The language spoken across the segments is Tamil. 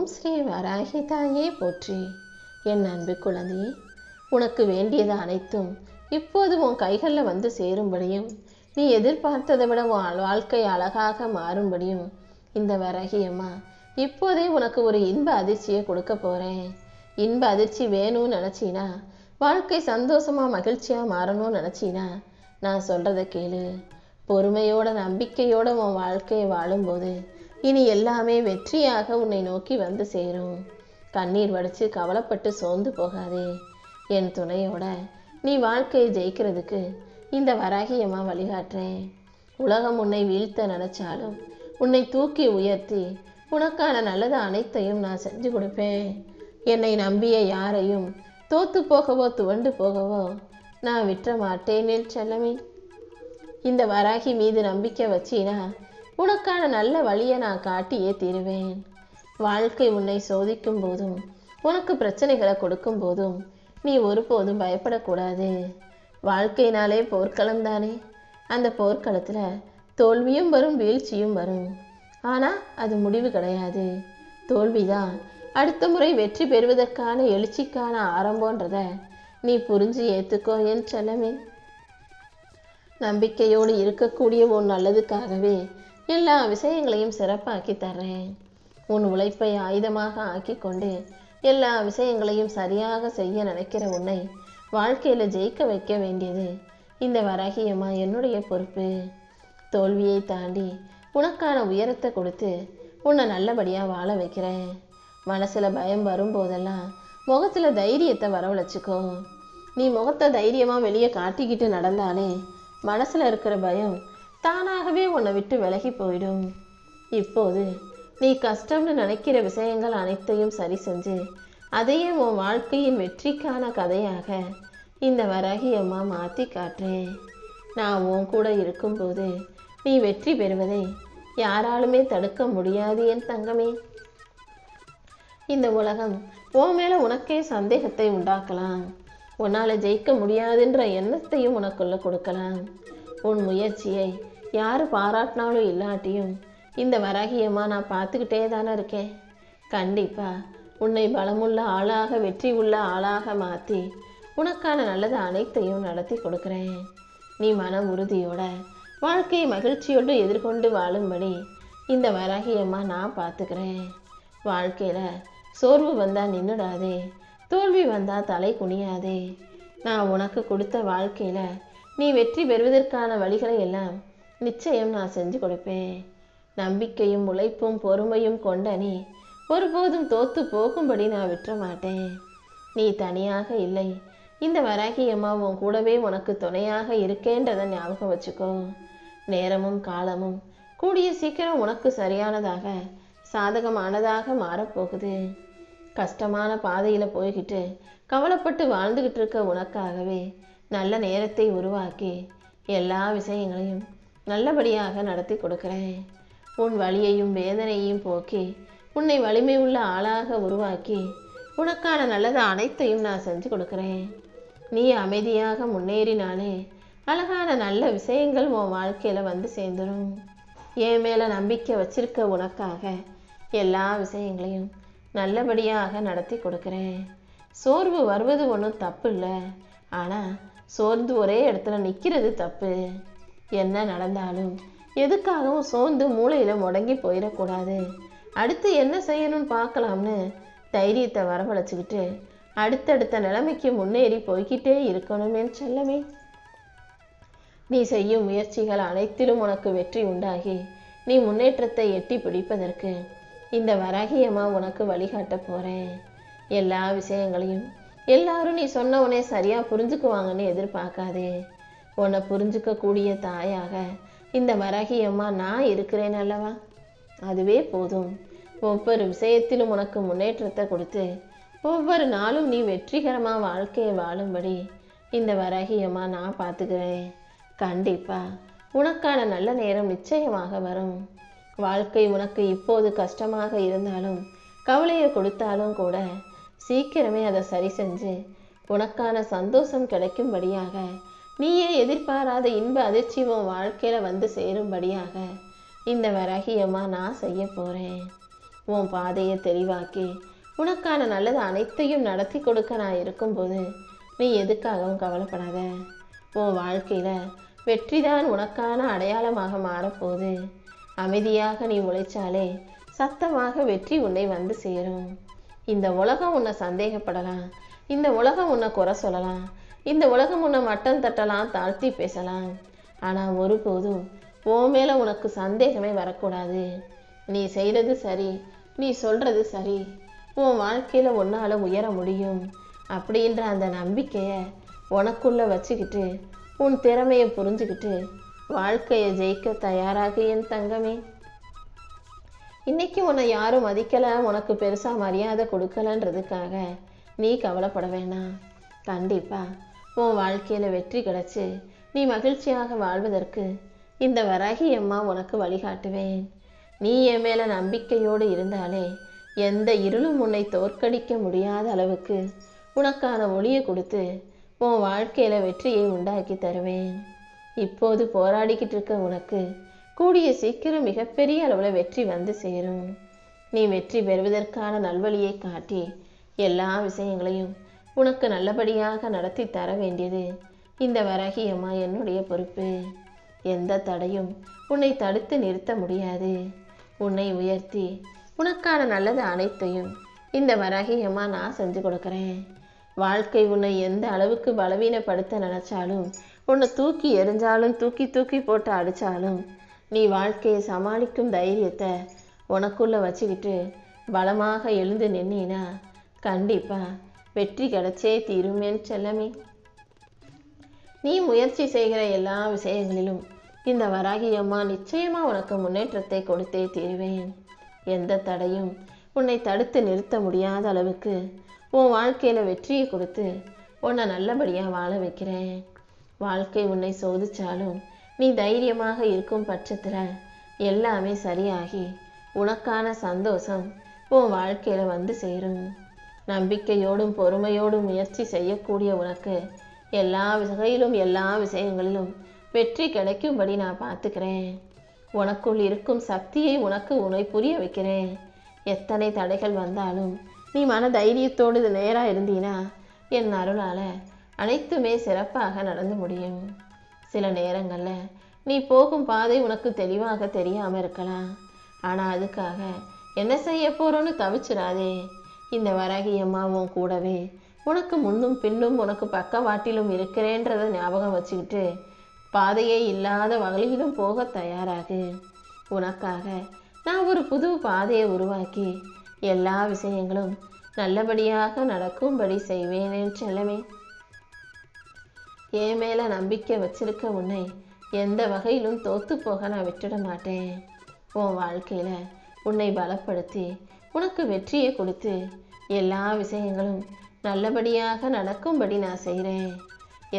ஓம் ஸ்ரீ வராகி தாயே போற்றி. என் அன்பு குழந்தையே உனக்கு வேண்டியது அனைத்தும் இப்போது உன் கைகளில் வந்து சேரும்படியும் நீ எதிர்பார்த்ததை விட உன் வாழ்க்கை அழகாக மாறும்படியும் இந்த வரகியம்மா இப்போதே உனக்கு ஒரு இன்ப அதிர்ச்சியை கொடுக்க போகிறேன் இன்ப அதிர்ச்சி வேணும்னு நினச்சினா வாழ்க்கை சந்தோஷமாக மகிழ்ச்சியாக மாறணும்னு நினச்சினா நான் சொல்கிறத கேளு. பொறுமையோட நம்பிக்கையோட உன் வாழ்க்கையை வாழும்போது இனி எல்லாமே வெற்றியாக உன்னை நோக்கி வந்து சேரும். கண்ணீர் வடித்து கவலைப்பட்டு சோர்ந்து போகாதே. என் துணையோட நீ வாழ்க்கையை ஜெயிக்கிறதுக்கு இந்த வராகியமாக வழிகாட்டுறேன் உலகம் உன்னை வீழ்த்த நினைச்சாலும் உன்னை தூக்கி உயர்த்தி உனக்கான நல்லது அனைத்தையும் நான் செஞ்சு கொடுப்பேன். என்னை நம்பிய யாரையும் தோத்து போகவோ துவண்டு போகவோ நான் விட்டுற மாட்டேனே என் செல்லமே. இந்த வராகி மீது நம்பிக்கை வச்சினா உனக்கான நல்ல வழியை நான் காட்டியே தீருவேன். வாழ்க்கை உன்னை சோதிக்கும் போதும் உனக்கு பிரச்சனைகளை கொடுக்கும் போதும் நீ ஒருபோதும் பயப்படக்கூடாது. வாழ்க்கையினாலே போர்க்களம் தானே? அந்த போர்க்களத்தில் தோல்வியும் வரும் வீழ்ச்சியும் வரும். ஆனால் அது முடிவு கிடையாது. தோல்விதான். அடுத்த முறை வெற்றி பெறுவதற்கான எழுச்சிக்கான ஆரம்பன்றத நீ புரிஞ்சு ஏற்றுக்கோ என் செல்லமே. நம்பிக்கையோடு இருக்கக்கூடிய உன் நல்லதுக்காகவே எல்லா விஷயங்களையும் சிறப்பாக்கி தர்றேன். உன் உழைப்பை ஆயுதமாக ஆக்கி கொண்டு எல்லா விஷயங்களையும் சரியாக செய்ய நினைக்கிற உன்னை வாழ்க்கையில் ஜெயிக்க வைக்க வேண்டியது இந்த வராகியம்மா என்னுடைய பொறுப்பு. தோல்வியை தாண்டி உனக்கான உயரத்தை கொடுத்து உன்னை நல்லபடியாக வாழ வைக்கிறேன். மனசில் பயம் வரும்போதெல்லாம் முகத்தில் தைரியத்தை வரவழைச்சிக்கோ. நீ முகத்தை தைரியமாக வெளியே காட்டிக்கிட்டு நடந்தாலே மனசில் இருக்கிற பயம் தானாகவே உன்னை விட்டு விலகி போயிடும். இப்போது நீ கஷ்டம்னு நினைக்கிற விஷயங்கள் அனைத்தையும் சரி செஞ்சு அதையே உன் வாழ்க்கையின் வெற்றிக்கான கதையாக இந்த வரகியம்மா மாற்றி காட்டுறேன் நான் உன் கூட இருக்கும்போது நீ வெற்றி பெறுவதை யாராலுமே தடுக்க முடியாது என் தங்கமே. இந்த உலகம் உன் மேலே உனக்கே சந்தேகத்தை உண்டாக்கலாம். உன்னால் ஜெயிக்க முடியாதுன்ற எண்ணத்தையும் உனக்குள்ள கொடுக்கலாம். உன் முயற்சியை யார் பாராட்டினாலும் இல்லாட்டியும் இந்த வராகியம்மா நான் பார்த்துக்கிட்டே தானே இருக்கேன். கண்டிப்பாக உன்னை பலமுள்ள ஆளாக வெற்றி உள்ள ஆளாக மாற்றி உனக்கான நல்லது அனைத்தையும் நடத்தி கொடுக்குறேன். நீ மன உறுதியோட வாழ்க்கையை மகிழ்ச்சியோடு எதிர்கொண்டு வாழும்படி இந்த வராகியம்மா நான் பார்த்துக்கிறேன். வாழ்க்கையில் சோர்வு வந்தால் நின்றுடாதே தோல்வி வந்தால் தலை குனியாதே. நான் உனக்கு கொடுத்த வாழ்க்கையில் நீ வெற்றி பெறுவதற்கான வழிகளை எல்லாம் நிச்சயம் நான் செஞ்சு கொடுப்பேன். நம்பிக்கையும் உழைப்பும் பொறுமையும் கொண்ட நீ ஒருபோதும் தோத்து போகும்படி நான் விட்டுற மாட்டேன். நீ தனியாக இல்லை. இந்த வராகி அம்மா உன் கூடவே உனக்கு துணையாக இருக்கேன்றதை ஞாபகம் வச்சுக்கோ. நேரமும் காலமும் கூடிய சீக்கிரம் உனக்கு சரியானதாக சாதகமானதாக மாறப்போகுது. கஷ்டமான பாதையில் போய்கிட்டு கவலைப்பட்டு வாழ்ந்துக்கிட்டு இருக்க உனக்காகவே நல்ல நேரத்தை உருவாக்கி எல்லா விஷயங்களையும் நல்லபடியாக நடத்தி கொடுக்குறேன். உன் வலியையும் வேதனையையும் போக்கி உன்னை வலிமை உள்ள ஆளாக உருவாக்கி உனக்கான நல்லது அனைத்தையும் நான் செஞ்சு கொடுக்குறேன். நீ அமைதியாக முன்னேறினாலே அழகான நல்ல விஷயங்கள் உன் வாழ்க்கையில் வந்து சேர்ந்துடும் என் மேலே நம்பிக்கை வச்சிருக்க உனக்காக எல்லா விஷயங்களையும் நல்லபடியாக நடத்தி கொடுக்குறேன். சோர்வு வருவது ஒன்றும் தப்பு இல்லை. ஆனால் சோர்ந்து ஒரே இடத்துல நிற்கிறது தப்பு. என்ன நடந்தாலும் எதுக்காகவும் சோர்ந்து மூளையில் முடங்கி போயிடக்கூடாது. அடுத்து என்ன செய்யணும்னு பார்க்கலாம்னு தைரியத்தை வரவழைச்சிக்கிட்டு அடுத்தடுத்த நிலைமைக்கு முன்னேறி போய்கிட்டே இருக்கணுமே செல்லமே. நீ செய்யும் முயற்சிகள் அனைத்திலும் உனக்கு வெற்றி உண்டாகி நீ முன்னேற்றத்தை எட்டி பிடிப்பதற்கு இந்த வராகியம்மா உனக்கு வழிகாட்ட போகிறேன் எல்லா விஷயங்களையும் எல்லாரும் நீ சொன்ன உடனே சரியாக புரிஞ்சுக்குவாங்கன்னு எதிர்பார்க்காதே. உன்னை புரிஞ்சுக்கக்கூடிய தாயாக இந்த வரகியம்மா நான் இருக்கிறேன் அல்லவா? அதுவே போதும். ஒவ்வொரு விஷயத்திலும் உனக்கு முன்னேற்றத்தை கொடுத்து ஒவ்வொரு நாளும் நீ வெற்றிகரமாக வாழ்க்கையை வாழும்படி இந்த வரகியம்மா நான் பார்த்துக்கிறேன். கண்டிப்பாக உனக்கான நல்ல நேரம் நிச்சயமாக வரும். வாழ்க்கை உனக்கு இப்போது கஷ்டமாக இருந்தாலும் கவலையை கொடுத்தாலும் கூட சீக்கிரமே அதை சரி செஞ்சு உனக்கான சந்தோஷம் கிடைக்கும்படியாக நீயே எதிர்பாராத இன்ப அதிர்ச்சி உன் வாழ்க்கையில் வந்து சேரும்படியாக இந்த வராகியம்மா நான் செய்ய போகிறேன் உன் பாதையை தெளிவாக்கி உனக்கான நல்லது அனைத்தையும் நடத்தி கொடுக்க நான் இருக்கும்போது நீ எதுக்காகவும் கவலைப்படாத? உன் வாழ்க்கையில் வெற்றிதான் உனக்கான அடையாளமாக மாறப்போகுது. அமைதியாக நீ உழைச்சாலே சத்தமாக வெற்றி உன்னை வந்து சேரும். இந்த உலகம் உன்னை சந்தேகப்படலாம். இந்த உலகம் உன்னை குறை சொல்லலாம். இந்த உலகம் உன்னை மட்டம் தட்டலாம் தாழ்த்தி பேசலாம். ஆனால் ஒருபோதும் ஓ மேலே உனக்கு சந்தேகமே வரக்கூடாது. நீ செய்கிறது சரி நீ சொல்கிறது சரி உன் வாழ்க்கையில் உன்னால் உயர முடியும் அப்படின்ற அந்த நம்பிக்கையை உனக்குள்ளே வச்சுக்கிட்டு உன் திறமையை புரிஞ்சுக்கிட்டு வாழ்க்கையை ஜெயிக்க தயாராக என் தங்கமே. இன்னைக்கு உன்னை யாரும் மதிக்கலை உனக்கு பெருசாக மரியாதை கொடுக்கலன்றதுக்காக நீ கவலைப்பட வேணாம். கண்டிப்பாக உன் வாழ்க்கையில் வெற்றி கிடைச்சி நீ மகிழ்ச்சியாக வாழ்வதற்கு இந்த வராகி அம்மா உனக்கு வழிகாட்டுவேன். நீ என் மேல நம்பிக்கையோடு இருந்தாலே எந்த இருளும் உன்னை தோற்கடிக்க முடியாத அளவுக்கு உனக்கான ஒளியை கொடுத்து உன் வாழ்க்கையில வெற்றியை உண்டாக்கி தருவேன். இப்போது போராடிக்கிட்டு இருக்க உனக்கு கூடிய சீக்கிரம் மிகப்பெரிய அளவில் வெற்றி வந்து சேரும். நீ வெற்றி பெறுவதற்கான நல்வழியை காட்டி எல்லா விஷயங்களையும் உனக்கு நல்லபடியாக நடத்தி தர வேண்டியது இந்த வரகியம்மா என்னுடைய பொறுப்பு. எந்த தடையும் உன்னை தடுத்து நிறுத்த முடியாது. உன்னை உயர்த்தி உனக்கான நல்லது அனைத்தையும் இந்த வரகியம்மா நான் செஞ்சு கொடுக்குறேன். வாழ்க்கை உன்னை எந்த அளவுக்கு பலவீனப்படுத்த நினச்சாலும் உன்னை தூக்கி எறிஞ்சாலும் தூக்கி தூக்கி போட்டு அடித்தாலும் நீ வாழ்க்கையை சமாளிக்கும் தைரியத்தை உனக்குள்ளே வச்சுக்கிட்டு பலமாக எழுந்து நின்னா கண்டிப்பாக வெற்றி கிடைச்சே தீருமேன் செல்லமே. நீ முயற்சி செய்கிற எல்லா விஷயங்களிலும் இந்த வராகி அம்மா நிச்சயமா உனக்கு முன்னேற்றத்தை கொடுத்தே தீருவேன். எந்த தடையும் உன்னை தடுத்து நிறுத்த முடியாத அளவுக்கு உன் வாழ்க்கையில வெற்றியை கொடுத்து உன்னை நல்லபடியா வாழ வைக்கிறேன். வாழ்க்கை உன்னை சோதிச்சாலும் நீ தைரியமாக இருக்கும் பட்சத்துல எல்லாமே சரியாகி உனக்கான சந்தோஷம் உன் வாழ்க்கையில வந்து சேரும். நம்பிக்கையோடும் பொறுமையோடும் முயற்சி செய்யக்கூடிய உனக்கு எல்லா வகையிலும் எல்லா விஷயங்களிலும் வெற்றி கிடைக்கும்படி நான் பார்த்துக்கிறேன். உனக்குள் இருக்கும் சக்தியை உனக்கு உனை புரிய வைக்கிறேன். எத்தனை தடைகள் வந்தாலும் நீ மன தைரியத்தோடு நேராக இருந்தீனா என் அருளால் அனைத்துமே சிறப்பாக நடந்து முடியும். சில நேரங்களில் நீ போகும் பாதை உனக்கு தெளிவாக தெரியாமல் இருக்கலாம். ஆனால் அதுக்காக என்ன செய்ய போகிறோன்னு தவிச்சிடாதே. இந்த வராகி அம்மா உன் கூடவே. உனக்கு முன்னும் பின்னும் உனக்கு பக்கவாட்டிலும் இருக்கிறேன்றதை ஞாபகம் வச்சுக்கிட்டு பாதையே இல்லாத வகையிலும் போக தயாராகு. உனக்காக நான் ஒரு புது பாதையை உருவாக்கி எல்லா விஷயங்களும் நல்லபடியாக நடக்கும்படி செய்வேனேன் செல்லமே. என் மேல நம்பிக்கை வச்சிருக்க உன்னை எந்த வகையிலும் தோத்து போக நான் விட்டுட மாட்டேன். உன் வாழ்க்கையில உன்னை பலப்படுத்தி உனக்கு வெற்றியை கொடுத்து எல்லா விஷயங்களும் நல்லபடியாக நடக்கும்படி நான் செய்கிறேன்.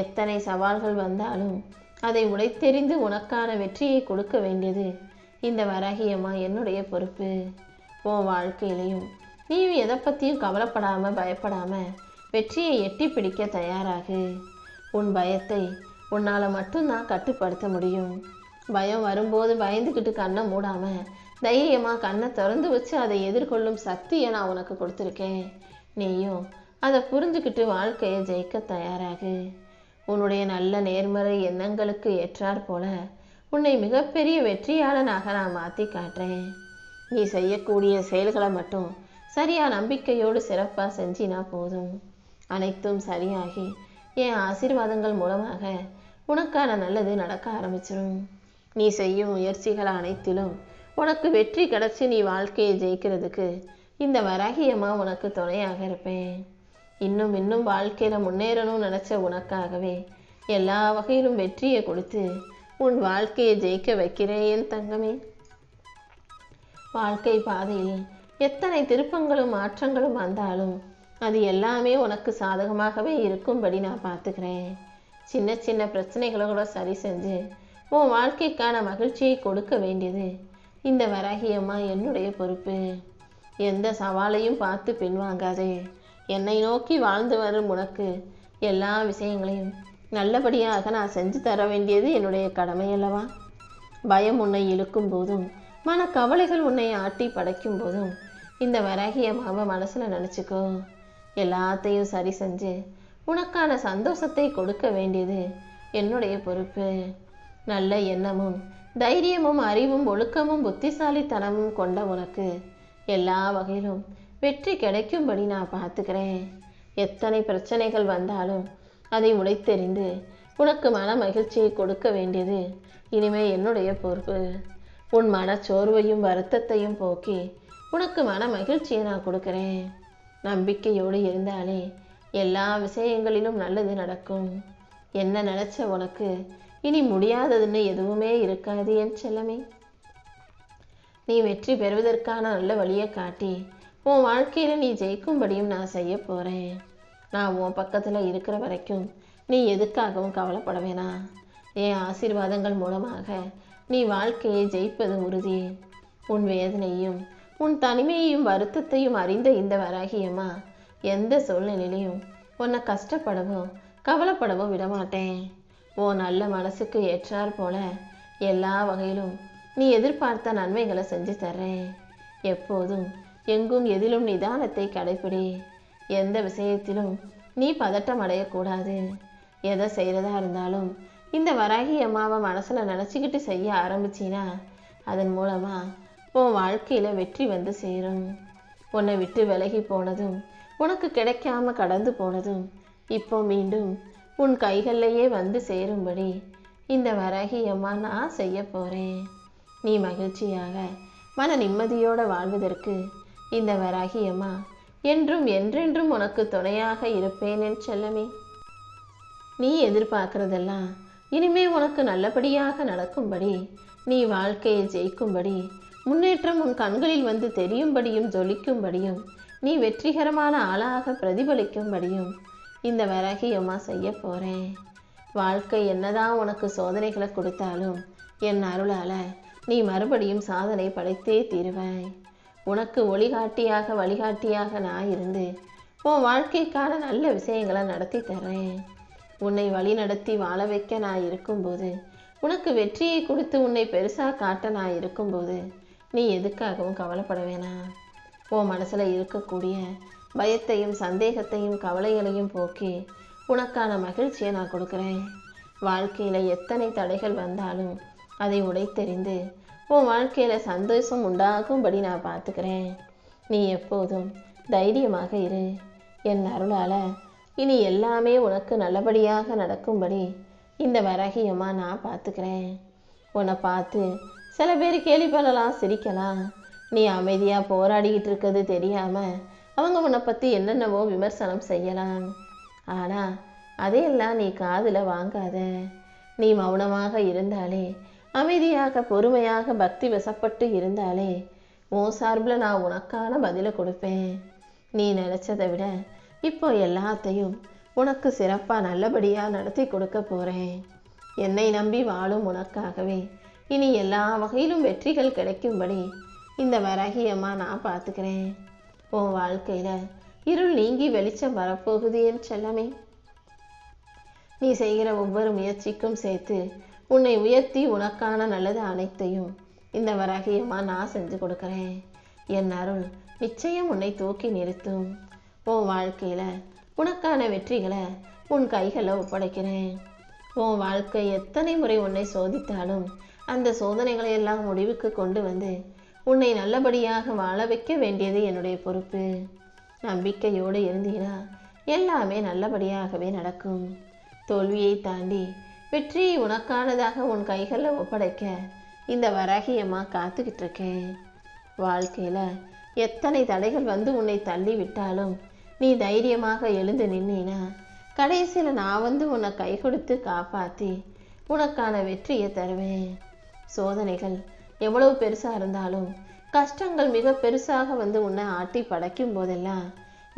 எத்தனை சவால்கள் வந்தாலும் அதை உடைத்தெறிந்து உனக்கான வெற்றியை கொடுக்க வேண்டியது இந்த வரகியம்மா என்னுடைய பொறுப்பு. உன் வாழ்க்கையிலையும் நீயும் எதை பற்றியும் கவலைப்படாமல் பயப்படாமல் வெற்றியை எட்டி பிடிக்க தயாராகு. உன் பயத்தை உன்னால் மட்டும்தான் கட்டுப்படுத்த முடியும். பயம் வரும்போது பயந்துக்கிட்டு கண்ணை மூடாமல் தைரியமாக கண்ணை திறந்து வச்சு அதை எதிர்கொள்ளும் சக்தியை நான் உனக்கு கொடுத்துருக்கேன். நீயும் அதை புரிஞ்சுக்கிட்டு வாழ்க்கையை ஜெயிக்க தயாராகு. உன்னுடைய நல்ல நேர்மறை எண்ணங்களுக்கு ஏற்றாற் போல உன்னை மிகப்பெரிய வெற்றியாளனாக நான் மாற்றி காட்டுறேன். நீ செய்யக்கூடிய செயல்களை மட்டும் சரியா நம்பிக்கையோடு சிறப்பாக செஞ்சினா போதும். அனைத்தும் சரியாகி என் ஆசீர்வாதங்கள் மூலமாக உனக்கான நல்லது நடக்க ஆரம்பிச்சிடும் நீ செய்யும் முயற்சிகள் அனைத்திலும் உனக்கு வெற்றி கிடைச்சி நீ வாழ்க்கையை ஜெயிக்கிறதுக்கு இந்த வராகியம்மா உனக்கு துணையாக இருப்பேன். இன்னும் இன்னும் வாழ்க்கையில் முன்னேறணும்னு நினச்ச உனக்காகவே எல்லா வகையிலும் வெற்றியை கொடுத்து உன் வாழ்க்கையை ஜெயிக்க வைக்கிறேன் என் தங்கமே. வாழ்க்கை பாதையில் எத்தனை திருப்பங்களும் மாற்றங்களும் வந்தாலும் அது எல்லாமே உனக்கு சாதகமாகவே இருக்கும்படி நான் பார்த்துக்கிறேன். சின்ன சின்ன பிரச்சனைகளை கூட சரி செஞ்சு உன் வாழ்க்கைக்கான மகிழ்ச்சியை கொடுக்க வேண்டியது இந்த வராகியம்மா என்னுடைய பொறுப்பு. எந்த சவாலையும் பார்த்து பின்வாங்காதே என்னை நோக்கி வாழ்ந்து வரும் உனக்கு எல்லா விஷயங்களையும் நல்லபடியாக நான் செஞ்சு தர வேண்டியது என்னுடைய கடமை அல்லவா? பயம் உன்னை இழுக்கும் போதும் மன கவலைகள் உன்னை ஆட்டி படைக்கும் போதும் இந்த வரகியமாக அம்மாவை மனசில் நினச்சிக்கோ. எல்லாத்தையும் சரி செஞ்சு உனக்கான சந்தோஷத்தை கொடுக்க வேண்டியது என்னுடைய பொறுப்பு. நல்ல எண்ணமும் தைரியமும் அறிவும் ஒழுக்கமும் புத்திசாலித்தனமும் கொண்ட உனக்கு எல்லா வகையிலும் வெற்றி கிடைக்கும்படி நான் பார்த்துக்கிறேன். எத்தனை பிரச்சனைகள் வந்தாலும் அதை உடைத்தெறிந்து உனக்கு மன மகிழ்ச்சியை கொடுக்க வேண்டியது இனிமே என்னுடைய பொறுப்பு. உன் மனச்சோர்வையும் வருத்தத்தையும் போக்கி உனக்கு மன மகிழ்ச்சியை நான் கொடுக்குறேன். நம்பிக்கையோடு இருந்தாலே எல்லா விஷயங்களிலும் நல்லது நடக்கும். என்ன நினைச்ச உனக்கு இனி முடியாததுன்னு எதுவுமே இருக்காது என் செல்லமே. நீ வெற்றி பெறுவதற்கான நல்ல வழியை காட்டி உன் வாழ்க்கையில் நீ ஜெயிக்கும்படியும் நான் செய்ய போகிறேன் நான் உன் பக்கத்தில் இருக்கிற வரைக்கும் நீ எதுக்காகவும் கவலைப்பட வேணாம் என் ஆசீர்வாதங்கள் மூலமாக நீ வாழ்க்கையை ஜெயிப்பது உறுதி. உன் வேதனையும் உன் தனிமையையும் வருத்தத்தையும் அறிந்த இந்த வராகியம்மா எந்த சூழ்நிலையிலையும் உன்னை கஷ்டப்படவோ கவலைப்படவோ விடமாட்டேன். உன் நல்ல மனசுக்கு ஏற்றார் போல எல்லா வகையிலும் நீ எதிர்பார்த்த நன்மைகளை செஞ்சு தர்றேன். எப்போதும் எங்கும் எதிலும் நிதானத்தை கடைப்பிடி. எந்த விஷயத்திலும் நீ பதட்டம் அடையக்கூடாது. எதை செய்கிறதா இருந்தாலும் இந்த வராகி அம்மாவை மனசில் நினச்சிக்கிட்டு செய்ய ஆரம்பிச்சின்னா அதன் மூலமாக உன் வாழ்க்கையில் வெற்றி வந்து சேரும். உன்னை விட்டு விலகி போனதும் உனக்கு கிடைக்காம கடந்து போனதும் இப்போ மீண்டும் உன் கைகள்லையே வந்து சேரும்படி இந்த வரகியம்மா நான் செய்ய போகிறேன் நீ மகிழ்ச்சியாக மன நிம்மதியோடு வாழ்வதற்கு இந்த வராகியம்மா என்றும் என்றென்றும் உனக்கு துணையாக இருப்பேன் என் செல்லமே. நீ எதிர்பார்க்கறதெல்லாம் இனிமே உனக்கு நல்லபடியாக நடக்கும்படி நீ வாழ்க்கையை ஜெயிக்கும்படி முன்னேற்றம் உன் கண்களில் வந்து தெரியும்படியும் ஜொலிக்கும்படியும் நீ வெற்றிகரமான ஆளாக பிரதிபலிக்கும்படியும் இந்த வராகி அம்மா செய்ய போகிறேன் வாழ்க்கை என்னதான் உனக்கு சோதனைகளை கொடுத்தாலும் என் அருளால் நீ மறுபடியும் சாதனை படைத்தே தீருவாய். உனக்கு ஒளிகாட்டியாக வழிகாட்டியாக நான் இருந்து உன் வாழ்க்கைக்கான நல்ல விஷயங்களை நடத்தி தர்றேன். உன்னை வழி நடத்தி வாழ வைக்க நான் இருக்கும்போது உனக்கு வெற்றியை கொடுத்து உன்னை பெருசாக காட்ட நான் இருக்கும்போது நீ எதுக்காகவும் கவலைப்பட வேணாம். உன் மனசில் இருக்கக்கூடிய பயத்தையும் சந்தேகத்தையும் கவலைகளையும் போக்கி உனக்கான மகிழ்ச்சியை நான் கொடுக்குறேன். வாழ்க்கையில் எத்தனை தடைகள் வந்தாலும் அதை உடைத்தெறிந்து உன் வாழ்க்கையில் சந்தோஷம் உண்டாகும்படி நான் பார்த்துக்கிறேன். நீ எப்போதும் தைரியமாக இரு. என் அருளால் இனி எல்லாமே உனக்கு நல்லபடியாக நடக்கும்படி இந்த வரகியமாக நான் பார்த்துக்கிறேன். உன்னை பார்த்து சில பேர் கேலி பண்ணலாம் சிரிக்கலாம். நீ அமைதியாக போராடிக்கிட்டு இருக்கிறது தெரியாமல் அவங்க உன்னை பற்றி என்னென்னவோ விமர்சனம் செய்யலாம். ஆனால் அதையெல்லாம் நீ காதில் வாங்காத. நீ மௌனமாக இருந்தாலே அமைதியாக பொறுமையாக பக்தி வசப்பட்டு இருந்தாலே உன் சார்பில் நான் உனக்கான பதிலை கொடுப்பேன். நீ நினச்சதை விட இப்போ எல்லாத்தையும் உனக்கு சிறப்பாக நல்லபடியாக நடத்தி கொடுக்க போகிறேன் என்னை நம்பி வாழும் உனக்காகவே இனி எல்லா வகையிலும் வெற்றிகள் கிடைக்கும்படி இந்த வராகியம்மா நான் பார்த்துக்கிறேன். உன் வாழ்க்கையில் இருள் நீங்கி வெளிச்சம் வரப்போகுது என் செல்லமே. நீ செய்கிற ஒவ்வொரு முயற்சிக்கும் சேர்த்து உன்னை உயர்த்தி உனக்கான நல்லது அனைத்தையும் இந்த வராகியம்மா நான் செஞ்சு கொடுக்குறேன். என் அருள் நிச்சயம் உன்னை தூக்கி நிறுத்தும். உன் வாழ்க்கையில் உனக்கான வெற்றிகளை உன் கைகளை ஒப்படைக்கிறேன். உன் வாழ்க்கை எத்தனை முறை உன்னை சோதித்தாலும் அந்த சோதனைகளை எல்லாம் முடிவுக்கு கொண்டு வந்து உன்னை நல்லபடியாக வாழ வைக்க வேண்டியது என்னுடைய பொறுப்பு. நம்பிக்கையோடு இருந்தீனா எல்லாமே நல்லபடியாகவே நடக்கும். தோல்வியை தாண்டி வெற்றி உனக்கானதாக உன் கைகளில் ஒப்படைக்க இந்த வராகியம்மா காத்துக்கிட்டு இருக்கேன் வாழ்க்கையில் எத்தனை தடைகள் வந்து உன்னை தள்ளி விட்டாலும் நீ தைரியமாக எழுந்து நின்னா கடைசியில் நான் வந்து உன்னை கை கொடுத்து காப்பாற்றி உனக்கான வெற்றியை தருவேன். சோதனைகள் எவ்வளவு பெருசாக இருந்தாலும் கஷ்டங்கள் மிக பெருசாக வந்து உன்னை ஆட்டி படைக்கும் போதெல்லாம்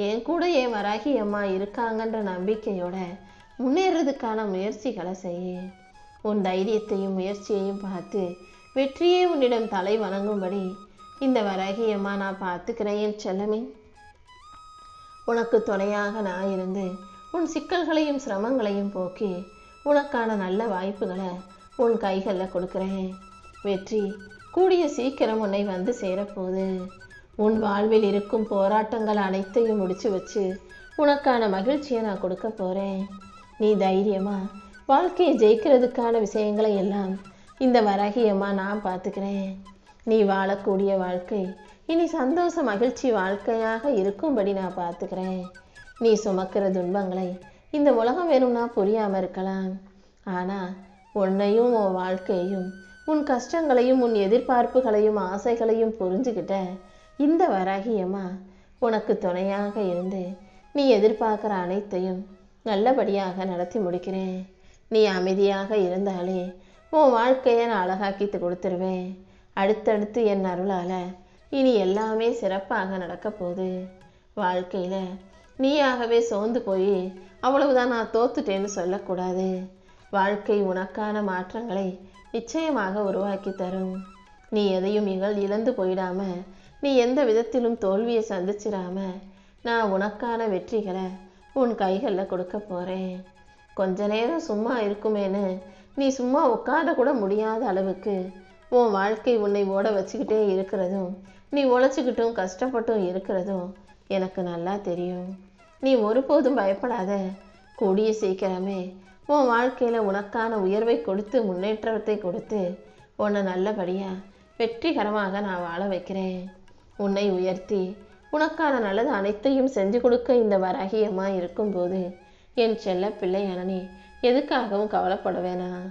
என் கூட என் வராகி அம்மா இருக்காங்கன்ற நம்பிக்கையோட முன்னேறதுக்கான முயற்சிகளை செய் உன் தைரியத்தையும் முயற்சியையும் பார்த்து வெற்றியே உன்னிடம் தலை வணங்கும்படி இந்த வராகி அம்மா நான் பார்த்துக்கிறேன் என் செல்லமே. உனக்கு துணையாக நான் இருந்து உன் சிக்கல்களையும் சிரமங்களையும் போக்கி உனக்கான நல்ல வாய்ப்புகளை உன் கைகளில் கொடுக்குறேன். வெற்றி கூடிய சீக்கிரம் உன்னை வந்து சேரப்போகுது. உன் வாழ்வில் இருக்கும் போராட்டங்கள் அனைத்தையும் முடிச்சு வச்சு உனக்கான மகிழ்ச்சியை நான் கொடுக்க போகிறேன் நீ தைரியமாக வாழ்க்கையை ஜெயிக்கிறதுக்கான விஷயங்களை எல்லாம் இந்த வரகியம்மா நான் பார்த்துக்கிறேன். நீ வாழக்கூடிய வாழ்க்கை இனி சந்தோஷ மகிழ்ச்சி வாழ்க்கையாக இருக்கும்படி நான் பார்த்துக்கிறேன். நீ சுமக்கிற துன்பங்களை இந்த உலகம் வேணும்னா புரியாமல் இருக்கலாம். ஆனால் உன்னையும் உன் வாழ்க்கையும் உன் கஷ்டங்களையும் உன் எதிர்பார்ப்புகளையும் ஆசைகளையும் புரிஞ்சுக்கிட்ட இந்த வராகியம்மா உனக்கு துணையாக இருந்து நீ எதிர்பார்க்குற அனைத்தையும் நல்லபடியாக நடத்தி முடிக்கிறேன். நீ அமைதியாக இருந்தாலே உன் வாழ்க்கையை நான் அழகாக்கித்து கொடுத்துருவேன். அடுத்தடுத்து என் அருளால் இனி எல்லாமே சிறப்பாக நடக்க போகுது. வாழ்க்கையில் நீயாகவே சோர்ந்து போய் அவ்வளவுதான் நான் தோத்துட்டேன்னு சொல்லக்கூடாது. வாழ்க்கை உனக்கான மாற்றங்களை நிச்சயமாக உருவாக்கி தரும். நீ எதையும் இகழ் இழந்து போயிடாம நீ எந்த விதத்திலும் தோல்வியை சந்திச்சிடாம நான் உனக்கான வெற்றிகளை உன் கைகளில் கொடுக்க போகிறேன் கொஞ்ச நேரம் சும்மா இருக்குமேன்னு நீ சும்மா உட்கார கூட முடியாத அளவுக்கு உன் வாழ்க்கை உன்னை ஓட வச்சுக்கிட்டே இருக்கிறதும் நீ உழைச்சிக்கிட்டும் கஷ்டப்பட்டும் இருக்கிறதும் எனக்கு நல்லா தெரியும். நீ ஒருபோதும் பயப்படாத. கூடிய சீக்கிரமே உன் வாழ்க்கையில் உனக்கான உயர்வை கொடுத்து முன்னேற்றத்தை கொடுத்து உன்னை நல்லபடியாக வெற்றிகரமாக நான் வாழ வைக்கிறேன். உன்னை உயர்த்தி உனக்கான நல்லது அனைத்தையும் செஞ்சு கொடுக்க இந்த வராகியமாக இருக்கும்போது என் செல்ல பிள்ளையான நீ எதுக்காகவும் கவலைப்பட வேணாம்.